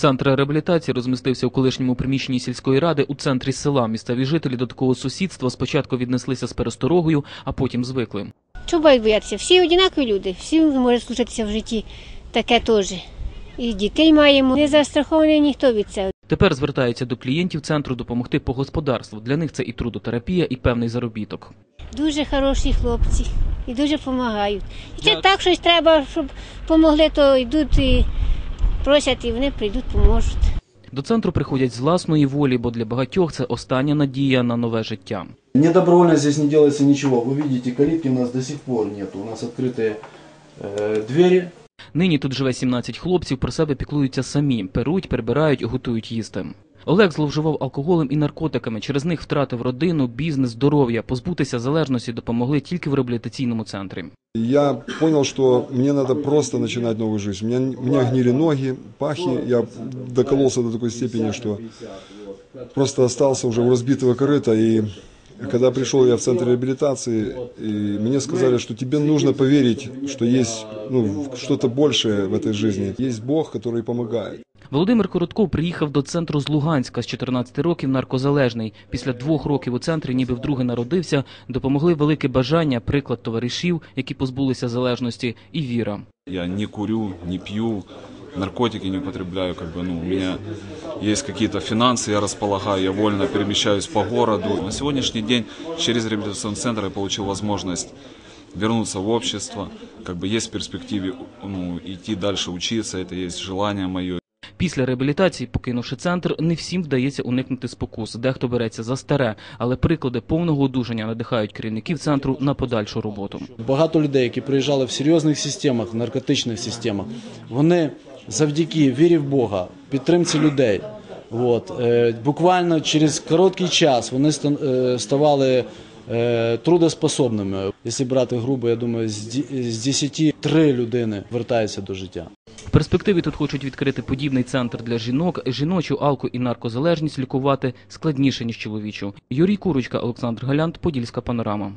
Центр реабілітації розмістився у колишньому приміщенні сільської ради у центрі села. Місцеві жителі до такого сусідства спочатку віднеслися з пересторогою, а потім звикли. Чого мають боятися? Всі однакові люди, всім може случитися в житті таке теж. І дітей маємо. Не застрахований ніхто від цього. Тепер звертаються до клієнтів центру допомогти по господарству. Для них це і трудотерапія, і певний заробіток. Дуже хороші хлопці і дуже допомагають. І чи так щось треба, щоб допомогли, то йдуть і просять, і вони прийдуть, поможуть. До центру приходять з власної волі, бо для багатьох це остання надія на нове життя. Не добровольно здесь не делается ничего. Вы видите, калитки у нас до сих пор нет. У нас открытые э, двери. Нині тут живе 17 хлопців, про себе піклуються самі, перуть, прибирають, готують їсти. Олег зловживав алкоголем і наркотиками, через них втратив родину, бізнес, здоров'я. Позбутися залежності допомогли тільки в реабілітаційному центрі. Я понял, что мне надо просто начинать новую жизнь. У меня, у меня гнили ноги, пахи. Я докололся до такой степени, что просто остался уже у разбитого корыта. И когда пришел я в центр реабилитации, и мне сказали, что тебе нужно поверить, что есть ну, что-то большее в этой жизни. Есть Бог, который помогает. Володимир Коротков приїхав до центру з Луганська з 14 років наркозалежний. Після двох років у центрі, ніби вдруге народився, допомогли велике бажання, приклад товаришів, які позбулися залежності, і віра. Я не курю, не пью, наркотики не употребляю, как бы, ну, у меня есть какие-то финансы, я располагаю, я вольно перемещаюсь по городу. На сегодняшний день через реабилитационный центр я получил возможность вернуться в общество, как бы есть в перспективе ну, идти дальше учиться, это есть желание мое, Після реабілітації, покинувши центр, не всім вдається уникнути спокус. Дехто береться за старе, але приклади повного одужання надихають керівників центру на подальшу роботу. Багато людей, які приїжджали в серйозних системах, наркотичних системах, вони завдяки вірі в Бога, підтримці людей, от, е, буквально через короткий час вони е, ставали е, трудоспособними. Якщо брати грубо, я думаю, з 10 три людини вертаються до життя. В перспективі тут хочуть відкрити подібний центр для жінок. Жіночу алко і наркозалежність лікувати складніше ніж чоловічу. Юрій Курочка, Олександр Галянт, Подільська панорама.